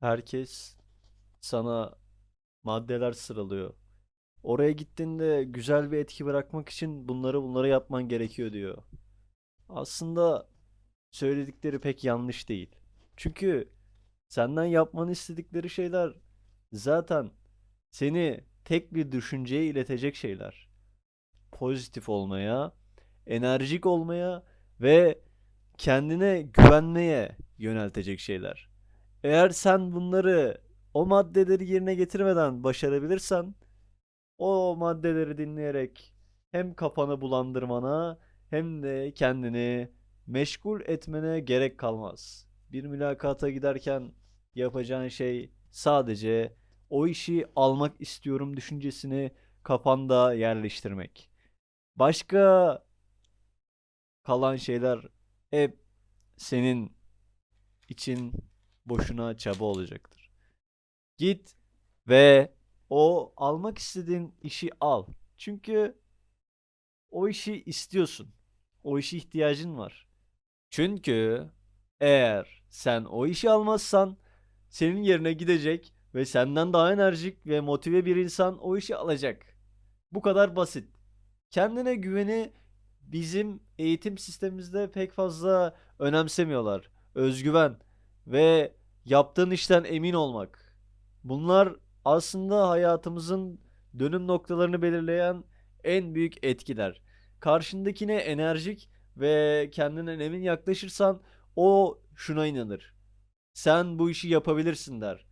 Herkes sana maddeler sıralıyor. Oraya gittiğinde güzel bir etki bırakmak için bunları bunları yapman gerekiyor diyor. Aslında söyledikleri pek yanlış değil. Çünkü senden yapmanı istedikleri şeyler zaten seni tek bir düşünceye iletecek şeyler. Pozitif olmaya, enerjik olmaya ve kendine güvenmeye yöneltecek şeyler. Eğer sen bunları o maddeleri yerine getirmeden başarabilirsen o maddeleri dinleyerek hem kafanı bulandırmana hem de kendini meşgul etmene gerek kalmaz. Bir mülakata giderken yapacağın şey sadece o işi almak istiyorum düşüncesini kafanda yerleştirmek. Başka kalan şeyler hep senin için boşuna çaba olacaktır. Git ve o almak istediğin işi al. Çünkü o işi istiyorsun. O işe ihtiyacın var. Çünkü eğer sen o işi almazsan senin yerine gidecek ve senden daha enerjik ve motive bir insan o işi alacak. Bu kadar basit. Kendine güveni bizim eğitim sistemimizde pek fazla önemsemiyorlar. Özgüven ve yaptığın işten emin olmak. Bunlar aslında hayatımızın dönüm noktalarını belirleyen en büyük etkiler. Karşındakine enerjik ve kendinden emin yaklaşırsan o şuna inanır. Sen bu işi yapabilirsin der.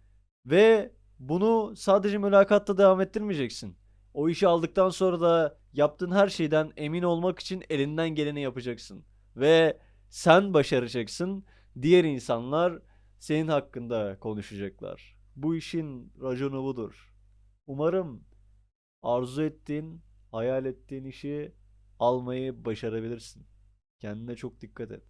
Ve bunu sadece mülakatta devam ettirmeyeceksin. O işi aldıktan sonra da yaptığın her şeyden emin olmak için elinden geleni yapacaksın. Ve sen başaracaksın. Diğer insanlar senin hakkında konuşacaklar. Bu işin raconu budur. Umarım arzu ettiğin, hayal ettiğin işi almayı başarabilirsin. Kendine çok dikkat et.